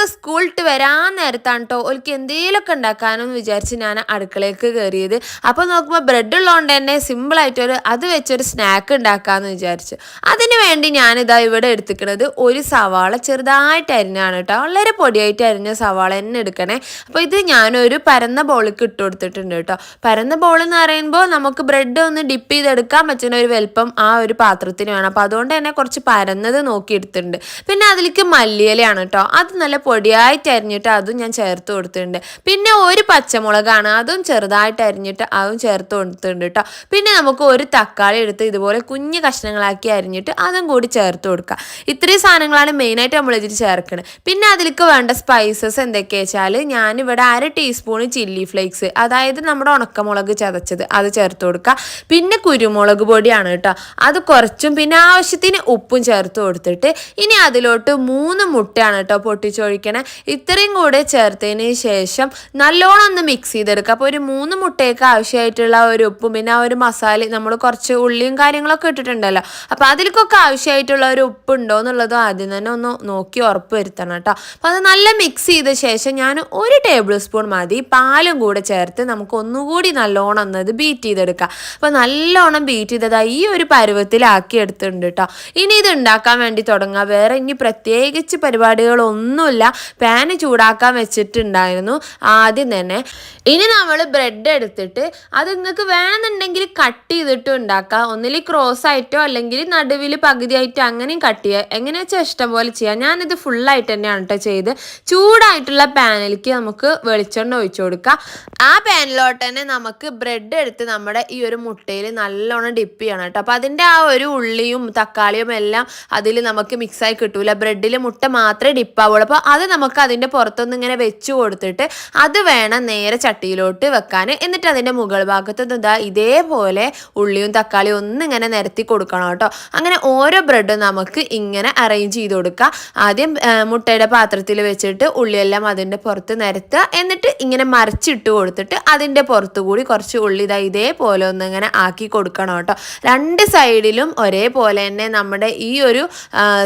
കുട്ടികളൊക്കെ സ്കൂളിട്ട് വരാൻ നേരത്താണ് കേട്ടോ ഓൽക്ക് എന്തെങ്കിലുമൊക്കെ ഉണ്ടാക്കാനെന്ന് വിചാരിച്ച് ഞാൻ അടുക്കളയ്ക്ക് കയറിയത് അപ്പോൾ നോക്കുമ്പോൾ ബ്രെഡ് ഉള്ളതുകൊണ്ട് തന്നെ സിമ്പിളായിട്ടൊരു അത് വെച്ചൊരു സ്നാക്ക് ഉണ്ടാക്കാമെന്ന് വിചാരിച്ചു. അതിന് വേണ്ടി ഞാനിതാ ഇവിടെ എടുത്തിക്കണത് ഒരു സവാള ചെറുതായിട്ട് അരിഞ്ഞാണ് കേട്ടോ വളരെ പൊടിയായിട്ട് അരിഞ്ഞ സവാള തന്നെ എടുക്കണേ. അപ്പോൾ ഇത് ഞാനൊരു പരന്ന ബോളിക്ക് ഇട്ട് കൊടുത്തിട്ടുണ്ട് കേട്ടോ പരന്ന ബോൾ എന്ന് പറയുമ്പോൾ നമുക്ക് ബ്രെഡ് ഒന്ന് ഡിപ്പ് ചെയ്തെടുക്കാൻ പറ്റുന്ന ഒരു വലുപ്പം ആ ഒരു പാത്രത്തിന് വേണം. അപ്പോൾ അതുകൊണ്ട് തന്നെ കുറച്ച് പരന്നത് നോക്കി എടുത്തിട്ടുണ്ട് പിന്നെ അതിലേക്ക് മല്ലിയിലയാണ് കേട്ടോ അത് നല്ല പൊടിയായിട്ട് അരിഞ്ഞിട്ട് അതും ഞാൻ ചേർത്ത് കൊടുത്തിട്ടുണ്ട്. പിന്നെ ഒരു പച്ചമുളകാണ് അതും ചെറുതായിട്ട് അരിഞ്ഞിട്ട് അതും ചേർത്ത് കൊടുത്തിട്ടുണ്ട് കേട്ടോ പിന്നെ നമുക്ക് ഒരു തക്കാളി എടുത്ത് ഇതുപോലെ കുഞ്ഞു കഷ്ണങ്ങളാക്കി അരിഞ്ഞിട്ട് അതും കൂടി ചേർത്ത് കൊടുക്കുക ഇത്രയും സാധനങ്ങളാണ് മെയിനായിട്ട് നമ്മൾ ഇതിൽ ചേർക്കുന്നത് പിന്നെ അതിലേക്ക് വേണ്ട സ്പൈസസ് എന്തൊക്കെയാ വെച്ചാൽ ഞാനിവിടെ അര ടീസ്പൂൺ ചില്ലി ഫ്ലേക്സ് അതായത് നമ്മുടെ ഉണക്കമുളക് ചതച്ചത് അത് ചേർത്ത് കൊടുക്കുക പിന്നെ കുരുമുളക് പൊടിയാണ് കേട്ടോ അത് കുറച്ചും പിന്നെ ആവശ്യത്തിന് ഉപ്പും ചേർത്ത് കൊടുത്തിട്ട് ഇനി അതിലോട്ട് മൂന്ന് മുട്ടയാണ് കേട്ടോ പൊട്ടിച്ചൊഴിക്കണേ ഇത്രയും കൂടെ ചേർത്തതിന് ശേഷം നല്ലോണം ഒന്ന് മിക്സ് ചെയ്തെടുക്കുക അപ്പോൾ ഒരു മൂന്ന് മുട്ടയൊക്കെ ആവശ്യമായിട്ടുള്ള ഒരു ഉപ്പും പിന്നെ ആ ഒരു മസാല നമ്മൾ കുറച്ച് ഉള്ളിയും കാര്യങ്ങളൊക്കെ ഇട്ടിട്ടുണ്ടല്ലോ. അപ്പോൾ അതിലേക്കൊക്കെ ആവശ്യമായിട്ടുള്ള ഒരു ഉപ്പ് ഉണ്ടോ എന്നുള്ളതും ആദ്യം തന്നെ ഒന്ന് നോക്കി ഉറപ്പ് വരുത്തണം കേട്ടോ. അപ്പോൾ അത് നല്ല മിക്സ് ചെയ്ത ശേഷം ഞാൻ ഒരു ടേബിൾ സ്പൂൺ മതി. പാലും കൂടെ ചേർത്ത് നമുക്ക് ഒന്നുകൂടി നല്ലോണം ഒന്നത് ബീറ്റ് ചെയ്തെടുക്കുക അപ്പോൾ നല്ലോണം ബീറ്റ് ചെയ്തതായി ഈ ഒരു പരുവത്തിലാക്കി എടുത്തിട്ടുണ്ട് കേട്ടോ. ഇനി ഇത് ഉണ്ടാക്കാൻ വേണ്ടി തുടങ്ങുക വേറെ ഇനി പ്രത്യേകിച്ച് പരിപാടികളൊന്നുമില്ല. പാന് ചൂടാക്കാൻ വെച്ചിട്ടുണ്ടായിരുന്നു ആദ്യം തന്നെ. ഇനി നമ്മൾ ബ്രെഡ് എടുത്തിട്ട് അത് നിങ്ങൾക്ക് വേണമെന്നുണ്ടെങ്കിൽ കട്ട് ചെയ്തിട്ടും ഉണ്ടാക്കാം. ഒന്നിൽ ക്രോസ് ആയിട്ടോ അല്ലെങ്കിൽ നടുവിൽ പകുതിയായിട്ടോ അങ്ങനെയും കട്ട് ചെയ്യുക എങ്ങനെയാ വെച്ചാൽ ഇഷ്ടം പോലെ ചെയ്യാം. ഞാനിത് ഫുള്ളായിട്ട് തന്നെയാണ് കേട്ടോ ചെയ്ത്. ചൂടായിട്ടുള്ള പാനിലേക്ക് നമുക്ക് വെളിച്ചെണ്ണ ഒഴിച്ചു കൊടുക്കാം. ആ പാനിലോട്ട് തന്നെ നമുക്ക് ബ്രെഡ് എടുത്ത് നമ്മുടെ ഈ ഒരു മുട്ടയിൽ നല്ലോണം ഡിപ്പ് ചെയ്യണം കേട്ടോ അപ്പോൾ അതിന്റെ ആ ഒരു ഉള്ളിയും തക്കാളിയും എല്ലാം അതിൽ നമുക്ക് മിക്സായി കിട്ടൂല. ബ്രെഡിൽ മുട്ട മാത്രമേ ഡിപ്പാവുള്ളൂ അപ്പോൾ അത് നമുക്ക് അതിന്റെ പുറത്തൊന്ന് ഇങ്ങനെ വെച്ച് കൊടുത്തിട്ട് അത് വേണം നേരെ ചട്ടിയിലോട്ട് വെക്കാൻ എന്നിട്ട് അതിന്റെ മുകൾ ഭാഗത്തുനിന്ന് ഇതാ ഇതേപോലെ ഉള്ളിയും തക്കാളിയും ഒന്ന് ഇങ്ങനെ നിരത്തി കൊടുക്കണം കേട്ടോ. അങ്ങനെ ഓരോ ബ്രെഡും നമുക്ക് ഇങ്ങനെ അറേഞ്ച് ചെയ്ത് കൊടുക്കുക ആദ്യം മുട്ടയുടെ പാത്രത്തിൽ വെച്ചിട്ട് ഉള്ളിയെല്ലാം അതിന്റെ പുറത്ത് നിരത്തുക. എന്നിട്ട് ഇങ്ങനെ മറിച്ചിട്ട് കൊടുത്തിട്ട് അതിന്റെ പുറത്ത് കൂടി കുറച്ച് ഉള്ളി ഇതാ ഇതേപോലെ ഒന്ന് ഇങ്ങനെ ആക്കി കൊടുക്കണം കേട്ടോ. രണ്ട് സൈഡിലും ഒരേപോലെ തന്നെ നമ്മുടെ ഈ ഒരു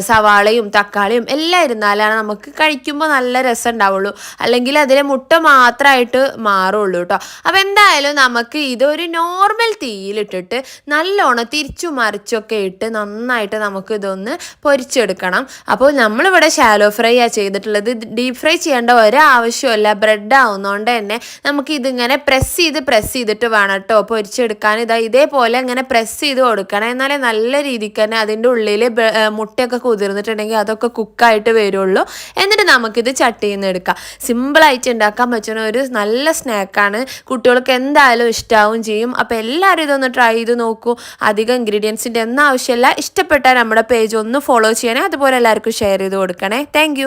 സവാളയും തക്കാളിയും എല്ലാം ഇരുന്നാലാണ് നമുക്ക് കഴിക്കുമ്പോൾ നല്ല രസം ഉണ്ടാവുള്ളൂ അല്ലെങ്കിൽ അതിലെ മുട്ട മാത്രമായിട്ട് മാറുള്ളൂ കേട്ടോ അപ്പം എന്തായാലും നമുക്ക് ഇതൊരു നോർമൽ തീയിലിട്ടിട്ട് നല്ലോണം തിരിച്ചു മറിച്ചൊക്കെ ഇട്ട് നന്നായിട്ട് നമുക്ക് ഇതൊന്ന് പൊരിച്ചെടുക്കണം. അപ്പോൾ നമ്മളിവിടെ ഷാലോ ഫ്രൈ ആ ചെയ്തിട്ടുള്ളത്. ഡീപ് ഫ്രൈ ചെയ്യേണ്ട ഒരാവശ്യമല്ല ബ്രെഡ് ആവുന്നതുകൊണ്ട് തന്നെ നമുക്ക് ഇതിങ്ങനെ പ്രസ് ചെയ്ത് പ്രസ് ചെയ്തിട്ട് വേണം കേട്ടോ പൊരിച്ചെടുക്കാൻ. ഇതാ ഇതേപോലെ ഇങ്ങനെ പ്രസ് ചെയ്ത് കൊടുക്കണം. എന്നാലേ നല്ല രീതിക്ക് തന്നെ അതിന്റെ ഉള്ളിൽ മുട്ടയൊക്കെ കുതിർന്നിട്ടുണ്ടെങ്കിൽ അതൊക്കെ കുക്കായിട്ട് വരുള്ളൂ. എന്നിട്ട് നമുക്കിത് ചട്ടിയിൽ നിന്ന് എടുക്കാം. സിമ്പിളായിട്ട് ഉണ്ടാക്കാൻ പറ്റുന്ന ഒരു നല്ല സ്നാക്കാണ് കുട്ടികൾക്ക് എന്തായാലും ഇഷ്ടാവും ചെയ്യും. അപ്പോൾ എല്ലാവരും ഇതൊന്ന് ട്രൈ ചെയ്ത് നോക്കൂ. അധികം ഇൻഗ്രീഡിയൻസിന്റെ ഒന്നും ആവശ്യമില്ല. ഇഷ്ടപ്പെട്ടാൽ നമ്മുടെ പേജ് ഒന്ന് ഫോളോ ചെയ്യണേ. അതുപോലെ എല്ലാവർക്കും ഷെയർ ചെയ്ത് കൊടുക്കണേ. താങ്ക്